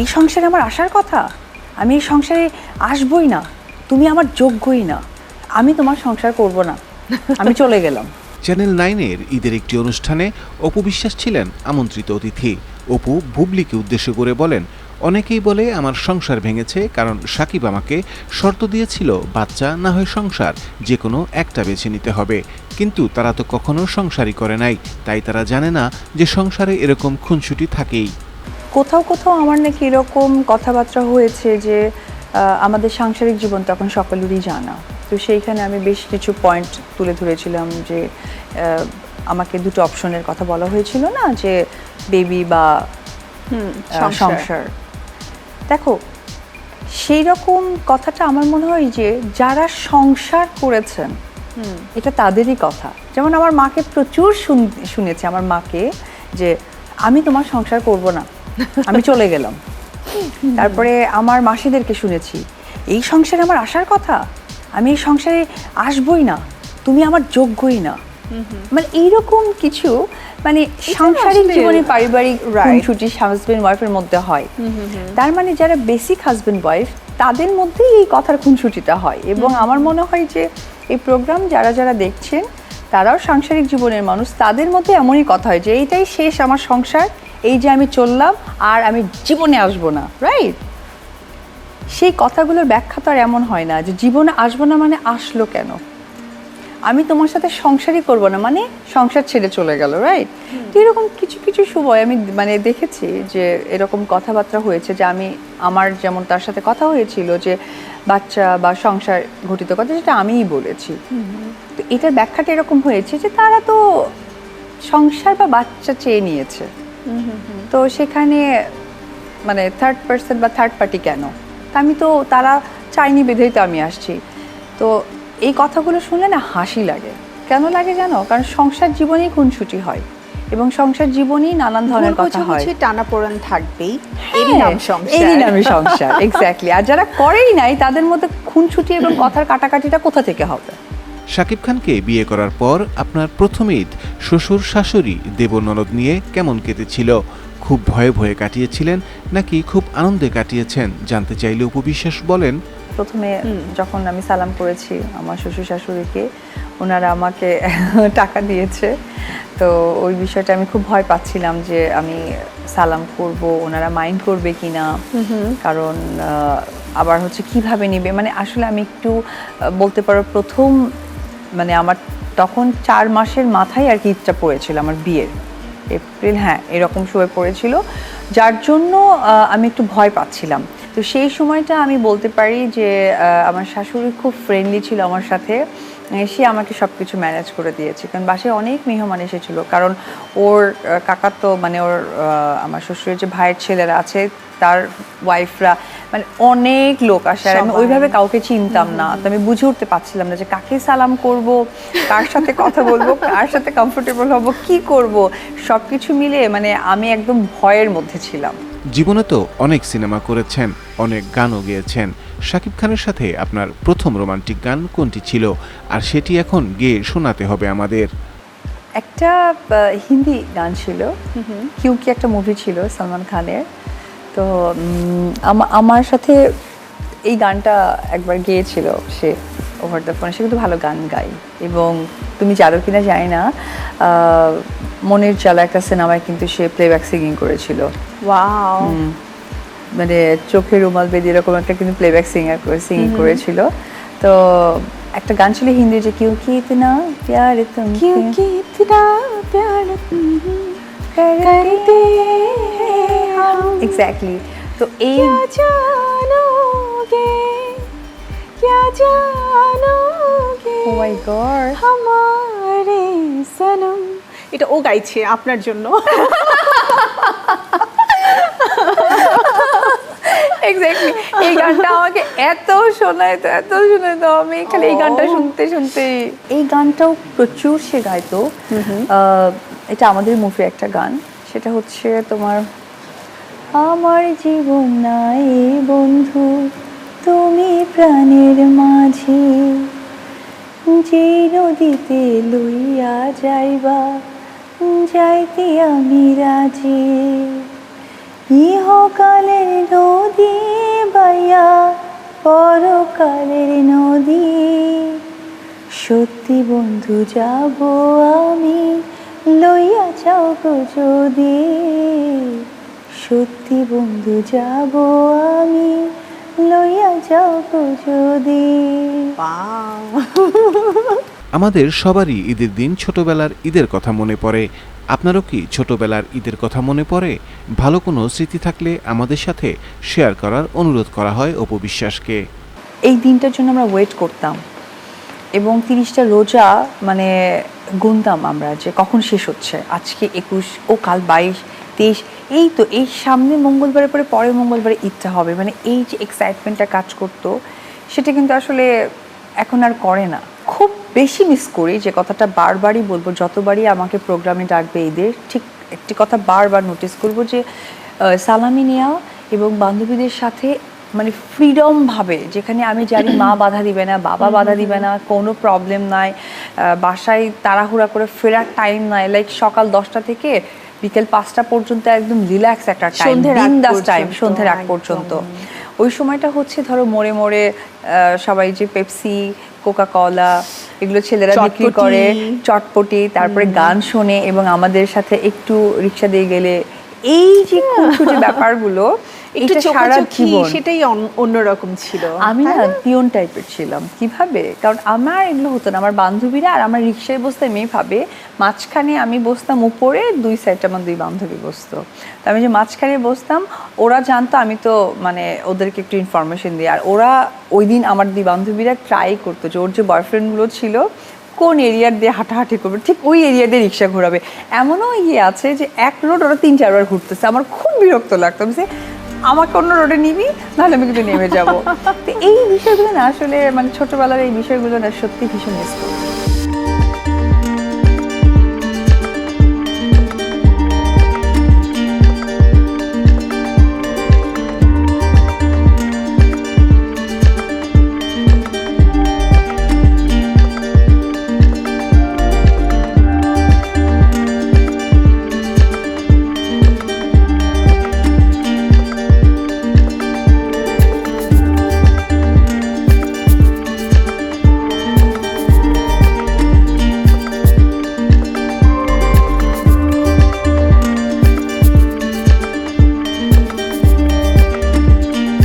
এই সংসারে আমার আসার কথা? আমি এই সংসারে আসবই না। তুমি আমার যোগ্যই না। আমি তোমার সংসার করব না। আমি চলে গেলাম। চ্যানেল নাইনের ঈদের একটি অনুষ্ঠানে অপু বিশ্বাস ছিলেন আমন্ত্রিত অতিথি। অপু বুবলিকে উদ্দেশ্য করে বলেন, অনেকেই বলে আমার সংসার ভেঙেছে কারণ সাকিব আমাকে শর্ত দিয়েছিল, বাচ্চা না হয় সংসার যে কোনো একটা বেছে নিতে হবে। কিন্তু তারা তো কখনো সংসারই করে নাই, তাই তারা জানে না যে সংসারে এরকম খুনসুটি থাকেই। কোথাও কোথাও আমার নাকি এরকম কথাবার্তা হয়েছে যে আমাদের সাংসারিক জীবন তখন সকলেরই জানা। তো সেইখানে আমি বেশ কিছু পয়েন্ট তুলে ধরেছিলাম যে আমাকে দুটো অপশনের কথা বলা হয়েছিল না যে বেবি বা সংসার। দেখো সেই রকম কথাটা আমার মনে হয় যে যারা সংসার করেছেন এটা তাদেরই কথা। যেমন আমার মাকে প্রচুর শুন- শুনেছি আমার মাকে যে আমি তোমার সংসার করব না। আমি চলে গেলাম। তারপরে আমার মাসিদেরকে শুনেছি এই সংসারে আমার আসার কথা? আমি এই সংসারে আসবই না। তুমি আমার যোগ্যই না। মানে এইরকম কিছু মানে সাংসারিক জীবনে পারিবারিক. ছুটি হাজবেন্ড ওয়াইফের মধ্যে হয়। তার মানে যারা বেসিক হাজবেন্ড ওয়াইফ তাদের মধ্যেই এই কথার খুনসুটিটা হয়। এবং আমার মনে হয় যে এই প্রোগ্রাম যারা যারা দেখছেন তারাও সাংসারিক জীবনের মানুষ তাদের মধ্যে এমনই কথা হয় যে এইটাই শেষ আমার সংসার এই যে আমি চললাম আর আমি জীবনে আসব না রাইট সেই কথাগুলোর ব্যাখ্যা তো আর এমন হয় না যে জীবনে আসব না মানে আসলো কেন? আমি তোমার সাথে সংসারই করব না মানে সংসার ছেড়ে চলে গেল রাইট তো এরকম কিছু কিছু সময় আমি মানে দেখেছি যে এরকম কথাবার্তা হয়েছে যে আমি আমার যেমন তার সাথে কথা হয়েছিল যে বাচ্চা বা সংসার ঘটিত কথা যেটা আমিই বলেছি। তো এটার ব্যাখ্যাটা এরকম হয়েছে যে তারা তো সংসার বা বাচ্চা চেয়ে নিয়েছে। তো সেখানে মানে থার্ড পার্সন বা থার্ড পার্টি কেন? তা আমি তো তারা চাইনি বেঁধেই তো আমি আসছি। তো এই কথাগুলো শুনলে না হাসি লাগে। কেন লাগে জানো? কারণ সংসার জীবনেই খুনসুটি হয় এবং সংসার জীবনেই নানান ধরনের কথা হয়। টানা পোড়ান থাকবেই এরই নাম সংসার। এরই নামে সংসার এক্স্যাক্টলি আর যারা করেই নাই তাদের মধ্যে খুনসুটি এবং কথার কাটাকাটিটা কোথা থেকে হবে? শাকিব খানকে বিয়ে করার পর আপনার প্রথম ঈদ শ্বশুর শাশুড়ি দেব ননদ নিয়ে কেমন কেটেছিল? খুব ভয়ে ভয়ে কাটিয়েছিলেন নাকি খুব আনন্দে কাটিয়েছেন? জানতে চাইলে উপবিশ্বাস বলেন। প্রথমে যখন আমি সালাম করেছি আমার শ্বশুর শাশুড়িকে ওনারা আমাকে টাকা দিয়েছে। তো ওই বিষয়টা আমি খুব ভয় পাচ্ছিলাম যে আমি সালাম করব ওনারা মাইন্ড করবে কি না কারণ আবার হচ্ছে কীভাবে নেবে? মানে আসলে আমি একটু বলতে পারো প্রথম মানে আমার তখন চার মাসের মাথায় আর কি ঈদটা পড়েছিল আমার বিয়ের। এপ্রিল হ্যাঁ এরকম সময় পড়েছিল। যার জন্য আমি একটু ভয় পাচ্ছিলাম। তো সেই সময়টা আমি বলতে পারি যে আমার শাশুড়ি খুব ফ্রেন্ডলি ছিল আমার সাথে। সে আমাকে সব কিছু ম্যানেজ করে দিয়েছে। কারণ বাসায় অনেক মেহমান এসেছিল। কারণ ওর আহ, কাকা তো মানে ওর আমার শ্বশুরের যে ভাইয়ের ছেলেরা আছে তার ওয়াইফরা মানে অনেক লোক আসে। আর আমি ওইভাবে কাউকে চিনতাম না। তো আমি বুঝে উঠতে পারছিলাম না যে কাকে সালাম করব কার সাথে কথা বলব কার সাথে কমফোর্টেবল হব কি করব? সব কিছু মিলে মানে আমি একদম ভয়ের মধ্যে ছিলাম। জীবনে তো অনেক সিনেমা করেছেন অনেক গানও গেয়েছেন। শাকিব খানের সাথে আপনার প্রথম রোমান্টিক গান কোনটি ছিল? আর সেটি এখন গেয়ে শোনাতে হবে আমাদের। একটা হিন্দি গান ছিল। কিউ কি একটা মুভি ছিল সালমান খানের। তো আমা- আমার সাথে এই গানটা একবার গেয়েছিল সে ওভার দ্য ফোন সে কিন্তু ভালো গান গায়। এবং তুমি জানো কিনা জানি না আহ, মনের জ্বালা একটা সিনেমায় কিন্তু সে প্লেব্যাক সিঙ্গিং করেছিল ওয়াও মানে চোখে রুমাল বেঁধে এরকম একটা কিন্তু প্লেব্যাক সিঙ্গার করে সিঙ্গিং করেছিল তো একটা গান ছিল হিন্দি যে কিউ কি ইতনা প্যার তুম क्योंकि इतना प्यार करते हैं हम एग्जैक्टली तो এই क्या जानोगे क्या जानोगे ও মাই গড হামারে সনম এটা ও গাইছে আপনার জন্য। এক্স্যাক্টলি এই গানটা আমাকে এত শোনাইতো এত শোনাইতো। আমি খালি এই গানটা oh. শুনতে শুনতে। এই গানটাও প্রচুর সে গাইতো। এটা আমাদের মুভির একটা গান। সেটা হচ্ছে তোমার আমার জীবন নাই বন্ধু তুমি প্রাণের মাঝে। যে নদীতে লইয়া যাইবা, যাইতে আমি রাজি। ইহকালের নদী বাইয়া, পরকালের নদী। সত্যি বন্ধু, যাব আমি, লইয়া যাও গো যদি। সত্যি বন্ধু, যাব আমি লইয়া যাও যদি। আমাদের সবারই ঈদের দিন ছোটবেলার ঈদের কথা মনে পড়ে। আপনারও কি ছোটবেলার ঈদের কথা মনে পড়ে? ভালো কোনো স্মৃতি থাকলে আমাদের সাথে শেয়ার করার অনুরোধ করা হয় অপু বিশ্বাসকে। এই দিনটার জন্য আমরা ওয়েট করতাম। এবং তিরিশটা রোজা মানে গুনতাম আমরা যে কখন শেষ হচ্ছে। আজকে একুশ ও কাল বাইশ। তেইশ এই তো এই সামনে মঙ্গলবারের পরে পরের মঙ্গলবারে ঈদটা হবে। মানে এই যে এক্সাইটমেন্টটা কাজ করতো সেটা কিন্তু আসলে এখন আর করে না। খুব বেশি মিস করি যে কথাটা বারবারই বলব যতবারই আমাকে প্রোগ্রামে ডাকবে ঈদের ঠিক একটি কথা বারবার নোটিস করব যে সালামি নেওয়া এবং বান্ধবীদের সাথে মানে ফ্রিডমভাবে যেখানে আমি জানি মা বাধা দিবে না বাবা বাধা দিবে না কোনো প্রবলেম নাই। বাসায় তাড়াহুড়া করে ফেরার টাইম নাই। লাইক সকাল দশটা থেকে বিকেল পাঁচটা পর্যন্ত একদম রিল্যাক্স একটা টাইম বিন্দাস টাইম সন্ধ্যের আগ পর্যন্ত। ওই সময়টা হচ্ছে ধরো মোড়ে মোড়ে আহ, সবাই যে পেপসি কোকা কলা এগুলো ছেলেরা বিক্রি করে চটপটি তারপরে গান শোনে এবং আমাদের সাথে একটু রিক্সা দিয়ে গেলে এই যে খুঁটখুঁটে ব্যাপারগুলো একটু চোখাচোখি সেটাই অন্যরকম ছিল। আমি না পিয়ন টাইপের ছিলাম। কীভাবে? কারণ আমার এগুলো হতো না। আমার বান্ধবীরা আর আমার রিক্সায় বসতে মেয়েভাবে মাঝখানে আমি বসতাম উপরে দুই সাইডে আমার দুই বান্ধবী বসতো। তো আমি যে মাঝখানে বসতাম ওরা জানতো আমি তো মানে ওদেরকে একটু ইনফরমেশন দিই। আর ওরা ওই দিন আমার দুই বান্ধবীরা ট্রাই করতো যে ওর যে বয়ফ্রেন্ডগুলো ছিল কোন এরিয়ার দিয়ে হাঁটাহাঁটি করবে? ঠিক ওই এরিয়া দিয়ে রিক্সা ঘোরাবে। এমনও ইয়ে আছে যে এক রোড ওরা তিন চারবার ঘুরতেছে। আমার খুব বিরক্ত লাগতো। যে, আমাকে অন্য রোডে নিবি নাহলে আমি কিন্তু নেমে যাব। তো এই বিষয়গুলো না আসলে মানে ছোটবেলার এই বিষয়গুলো না সত্যি ভীষণ মিস করি।